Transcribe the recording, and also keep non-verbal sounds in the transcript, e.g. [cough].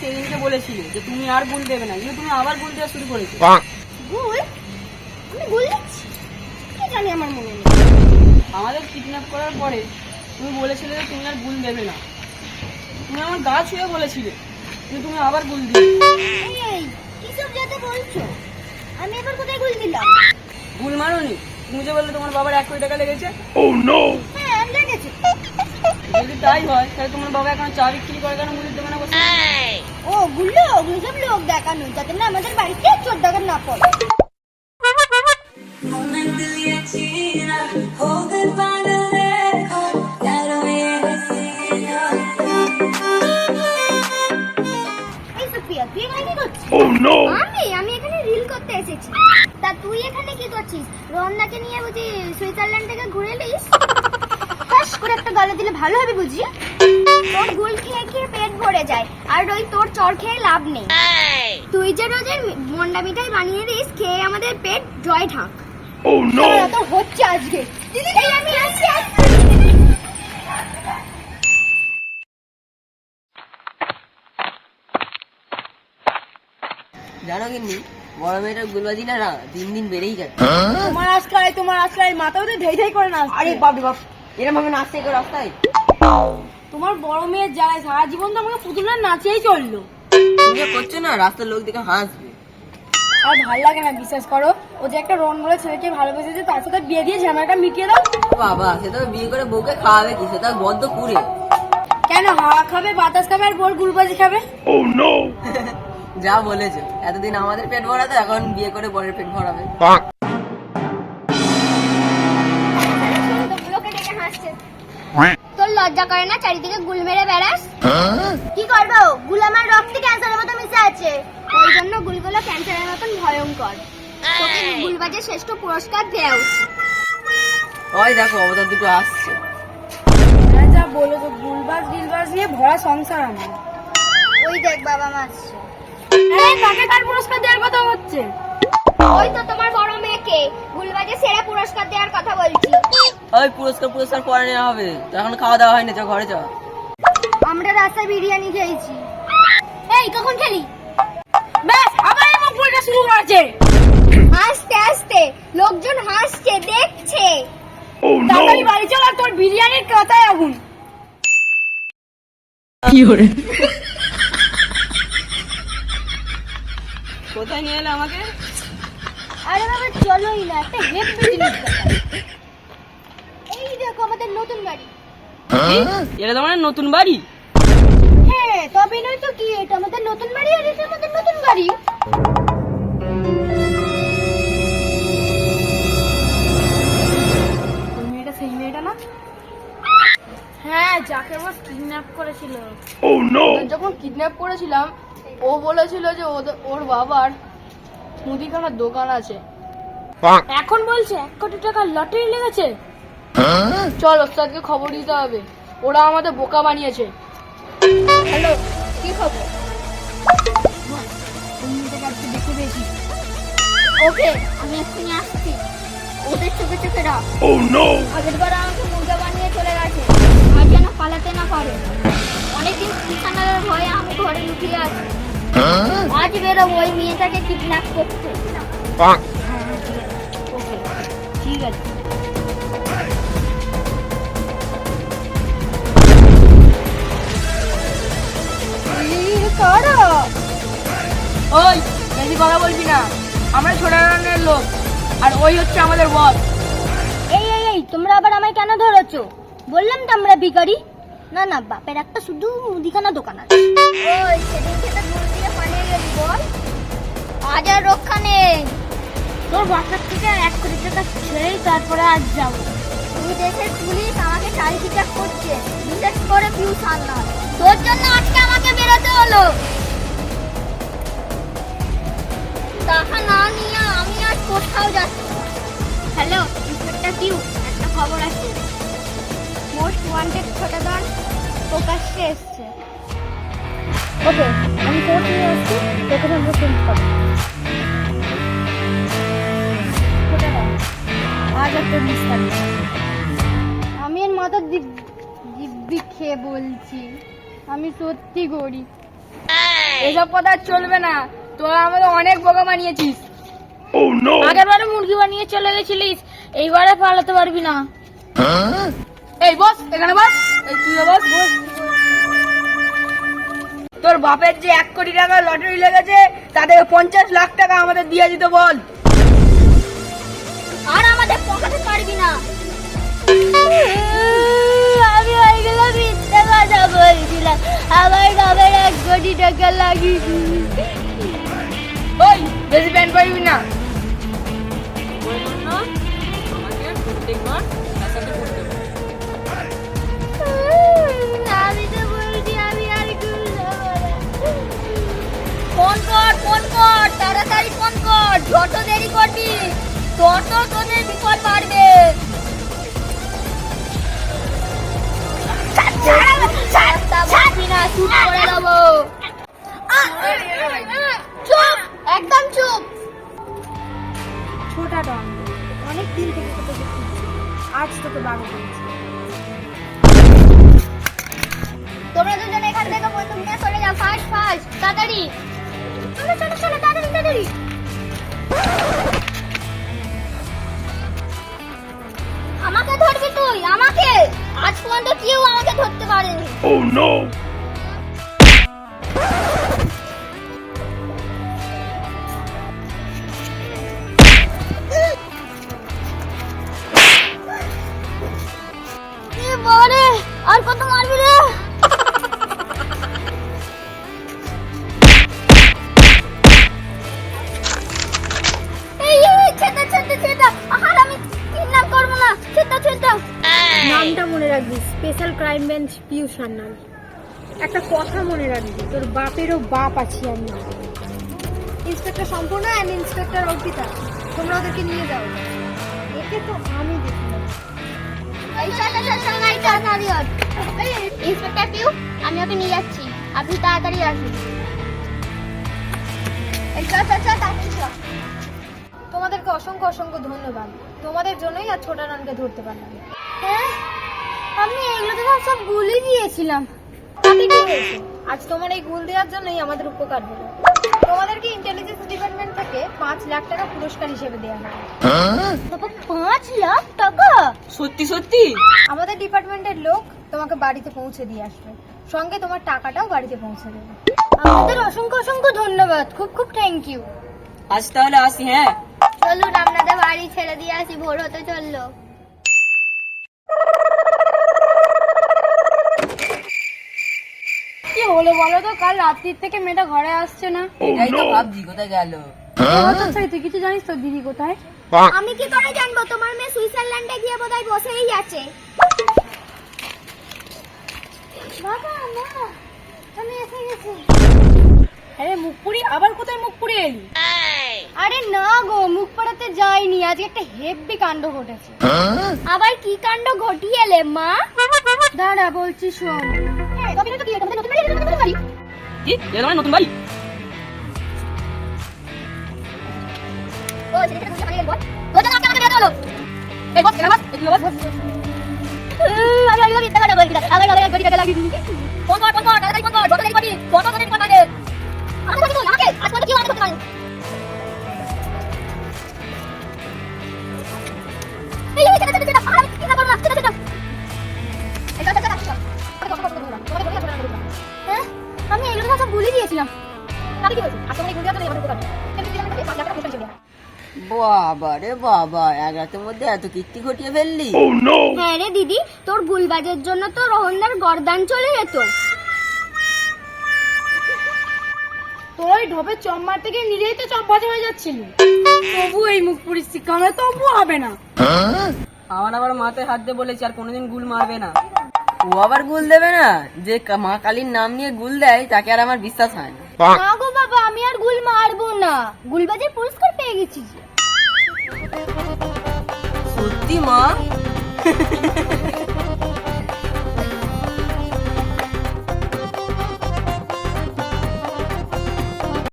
সেদিনকে বলেছিলে যে তুমি আর গুল দেবে না। কিন্তু তুমি আবার গুল দেওয়া শুরু করেছ। গুল আমি গুল দিচ্ছি? কি জানি আমার মনে নেই। আমাদের কিডন্যাপ করার পরে তুমি বলেছিলে যে তুমি আর গুল দেবে না। তুমি আমার গা ছুঁয়ে বলেছিলে কিন্তু তুমি আবার গুল দিলে এই কিসব যাতে বলছো? আমি এবার কোথায় গুল দিলাম? গুল মারোনি তুমি যে বললে তোমার বাবার এক কোটি টাকা লেগেছে? হ্যাঁ আমি লেগেছি যদি তাই হয় তাহলে তোমার বাবা এখন চা বিক্রি করে কেন মুড়ির দোকানে বসে? ও সব লোক দেখানো যাতে না আমাদের বাড়িতে চোর ডাকাত না পড়ে। তুই এখানে কি করছিস? আমি আমি এখানে রিল করতে এসেছি। তা তুই এখানে কি করছিস? রন্দাকে নিয়ে বুঝি সুইজারল্যান্ড থেকে ঘুরে এলিস? ফাঁস করে একটা গালে দিলে ভালো হবে বুঝি? তোর গুল খেয়ে খেয়ে পেট ভরে যায় আর ওই তোর চর খেয়ে লাভ নেই। তুই যে রোজের মন্ডা মিঠাই বানিয়ে দিস খেয়ে আমাদের পেট জয় ঢাক Oh! তো হচ্ছে আজকে। দিদি আমি আসছি। জানো কিন্তু বড় মেয়েটার গুলবাজি না না দিন দিন বেড়েই যাচ্ছে। তোমার আজকাল তোমার আজকাল মাথা উঠে ধেই ধেই করে না আরে বাপ রে বাপ এরকম ভাবে নাচতে কেউ রাস্তায়? তোমার বড় মেয়ের জ্বালায় সারা জীবন তো আমাকে পুতুলের নাচেই চলল। করছ না? রাস্তার লোক দেখে হাসবে। আর ভালো লাগে না বিশ্বাস করো। ও যে একটা রন বলে ছেলেকে ভালোবেসেছে তার সাথে বিয়ে দিয়ে ঝামেলাটা মিটিয়ে দাও। বাবা সে তো বিয়ে করে বউকে খাওয়াবে কি? সে তো বদ্ধ পুরে কেন হাওয়া খাবে বাতাস খাবে আর বোর গুলবাজি খাবে? Oh no! [laughs] যা বলেছ। এতদিন আমাদের পেট ভরাতো এখন বিয়ে করে বরের পেট ভরাবে। লোকে ডেকে হাসছে। লজ্জা করে না? চারিদিকে গুল মেরে বেড়াস। কি করব? গুল আমার রক্তে ক্যান্সারের মতো মিশে আছে। ওই জন্য গুলগুলো ক্যান্সারের মতন ভয়ঙ্কর। তোকে গুলবাজের শ্রেষ্ঠ পুরস্কার দেওয়া উচিত। ওই দেখো অবতার দুটো আসছে। হ্যাঁ যা বলো তো গুলবাজ গিলবাজ নিয়ে ভরা সংসার আমার। ওই দেখ বাবা মাছ এই কাকে কার পুরস্কার দেওয়ার কথা হচ্ছে। ওই তো তোমার বড় মেয়েকে। গুলবাজে সেরা পুরস্কার দেওয়ার কথা বলছি। ওই পুরস্কার পুরস্কার পরে নেওয়া হবে। তো এখন খাওয়া দাওয়া হয়নি চ ঘরে চ। আমরা রাস্তায় বিরিয়ানি খেয়েছি। এই কখন খেলি? ব্যাস আবার এই মুখ শুরু করেছে। হাসতে হাসতে লোকজন হাসছে দেখছে। Oh তাড়াতাড়ি বাড়ি চল আর তোর বিরিয়ানির কথায় আগুন। কোথায় নিয়ে এলে আমাকে? আরে বাবা চলোই না একটা হেভি জিনিস। আমাদের নতুন বাড়ি। এটা তোমার নতুন বাড়ি। হ্যাঁ তবে নয় তো কি এটা আমাদের নতুন বাড়ি আর এটা আমাদের নতুন বাড়ি। মেয়েটা সেই মেয়েটা না? হ্যাঁ যাকে আমার কিডন্যাপ করেছিল। Oh no! যখন কিডন্যাপ করেছিলাম ও বলেছিল যে ওদের- ওর বাবার মুদিখানার দোকান আছে। এখন বলছে এক কোটি টাকার লটারি লেগেছে। চল ওস্তাদকে খবর দিতে হবে। ওরা আমাদের বোকা বানিয়েছে। হ্যালো কি খবর? দেখতে পেয়েছি ওকে আমি এক্ষুনি আসছি। ওদের চোখে চোখে রাখ। Oh no! আগের বার আমাকে মুর্গা বানিয়ে চলে গেছে। আর যেন পালাতে না পারে। অনেকদিন ঠিকানার ভয়ে আমি ঘরে লুকিয়ে আছি। আজ বেরোবো ওই মেয়েটাকে কিডন্যাপ করতে। ওকে ঠিক আছে। ওই বেশি কথা বলবি না। আমরা ছোট লোক আর ওই হচ্ছে আমাদের বস এই এই এই তোমরা আবার আমায় কেন ধরেছো? বললাম তো আমরা ভিখারি। না না বাপের একটা শুধু মুদিখানা দোকান আছে। ওই সেদিন খেতে দূর দিয়ে পালিয়ে গেলি বল। আজ আর রক্ষা নেই। তোর বাসার থেকে এক কোটি টাকা ছেড়েই তারপরে আজ যাব। তুমি দেশের পুলিশ আমাকে চারি পিটাক করছে। বিশেষ করে পিউ সান্নাল তোর জন্য আজকে আমাকে বেরোতে হলো। টাকা না নিয়ে আমি আজ কোথাও যাচ্ছি হ্যালো ইন্সপেক্টর পিউ একটা খবর আছে। মোস্ট ওয়ান্টেড ছোটদান প্রকাশ্যে এসছে। ওকে আমি কোর্ট নিয়ে আসছি? তোকে আমরা আজ একটা বিস্তারিত আমি এর মাথা দিব্যি খেয়ে বলছি। আমি সত্যি গরিব। এসব কথা আর চলবে না। তোরা আমাদের অনেক বোকা বানিয়েছিস। Oh আগের বারে মুরগি বানিয়ে চলে গেছিলিস এইবারে পালাতে পারবি না। এই বস এখানে বস এই তুই বস বস। তোর বাপের যে এক কোটি টাকা লটারি লেগেছে তাদের পঞ্চাশ লাখ টাকা আমাদের দিয়ে দিতে বল। আর আমাদের পকাতে পারবি না। আমি ওইগুলো মিথ্যে কথা বলছিলাম। আমার বাবার এক কোটি টাকা লাগিয়েছি ওই বেশি প্যান্ট পাইবি না। ওই জন্য আমাকে প্রত্যেকবার তার সাথে পড়তে হবে। আমি তো বলছি আমি আর ফোন কর ফোন কর তাড়াতাড়ি ফোন কর যত দেরি করবি তত তোদের বিপদ বাড়বে। বলছি না শুট করে দেবো। একদম চুপ। ছোটা ডন অনেক দিন থেকে তোকে খুঁজছি আজ তোকে বারো করেছি। তোমরা দুজন এখান থেকে বন্দুক নিয়ে সরে যাও ফাস্ট ফাস্ট তাড়াতাড়ি। চলো চলো চলো তাড়াতাড়ি তাড়াতাড়ি। আমাকে ধরবি তুই আমাকে? আজ পর্যন্ত কেউ আমাকে ধরতে পারেনি। Oh no! Crime Piu Sanyal একটা কথা মনে রাখবি, তোর বাপেরও বাপ আছি আমি। ইন্সপেক্টর সম্পূর্ণ অ্যান্ড ইন্সপেক্টর অর্পিতা, তোমরা ওদেরকে নিয়ে যাও। একে তো আমি দেখি ইন্সপেক্টর পিউ, আমি ওকে নিয়ে যাচ্ছি। আপনি তাড়াতাড়ি আসুন। তোমাদেরকে অসংখ্য অসংখ্য ধন্যবাদ। তোমাদের জন্যই আর ছোটা রানকে ধরতে পারলাম হ্যাঁ? আমি এগুলোকে সব সব গুলি দিয়েছিলাম। তাতে কি হয়েছে? আজ তোমার এই গুল দেওয়ার জন্যই আমাদের উপকার হলো। তোমাদেরকে ইন্টেলিজেন্স ডিপার্টমেন্ট থেকে পাঁচ লাখ টাকা পুরস্কার হিসেবে দেওয়া হবে বাবা পাঁচ লাখ টাকা? সত্যি সত্যি? আমাদের ডিপার্টমেন্টের লোক তোমাকে বাড়িতে পৌঁছে দিয়ে আসবে। সঙ্গে তোমার টাকাটাও বাড়িতে পৌঁছে দেবে। আমাদের অসংখ্য অসংখ্য ধন্যবাদ। খুব খুব থ্যাংক ইউ আজ তাহলে আসি হ্যাঁ? চলুন আপনাদের বাড়ি ছেড়ে দিয়ে আসি। ভোর হতে চলল কি হলো বলো তো কাল রাত্রির থেকে মেয়েটা ঘরে আসছে না। Oh এটাই তো ভাবছি কোথায় গেল। তুই কিছু জানিস তো দিদি কোথায়? আমি কি করে জানব? তোমার মেয়ে সুইজারল্যান্ডে গিয়ে বোধহয় বসেই আছে। বাবা মা আমি এসে গেছি। আরে মুখপুরি আবার কোথায় মুখপুরি এলি? আরে না গো মুখ পড়াতে যাইনি আজ একটা হেব্বি কাণ্ড ঘটেছে। আবার কি কাণ্ড ঘটিয়েলে মা? দাঁড়া বলছি শোন। কি এটা নতুন বাড়ি ও, ছেলেটা নতুন বাড়ি এর বল। ও, চলো, আমাকে বেরোতে হলো। এই বস এখানে বস এই বস আগে মিথ্যা কথা বলছি না। আগে আগে কোটি টাকা দিয়েছি। ফোন কর, ফোন কর, তাড়াতাড়ি ফোন কর, যত দেরি করবি, তত বিপদ বাড়বে। আমাকে বলবি তো, আমাকে? আজ পর্যন্ত বাবা রে বাবা এক রাতের মধ্যে এত কীর্তি ঘটিয়ে ফেললি। Oh! হ্যাঁ রে দিদি তোর গুলবাজের জন্য তো রোহনদার গরদান চলে যেত। তোর ওই ঢপের চম মারতে গিয়ে নিজেই তো হয়ে যাচ্ছিল। তবু এই শিক্ষা হলে তবু হবে না। আমার আবার মাথায় হাত দিয়ে বলেছে আর কোনোদিন গুল মারবে না। ও আবার গুল দেবে না? যে মা কালীর নাম নিয়ে গুল দেয় তাকে আর আমার বিশ্বাস হয় না। না গো বাবা আমি আর গুল মারবো না। গুলবাজের পুরস্কার পেয়ে গেছি যে। সত্যি মা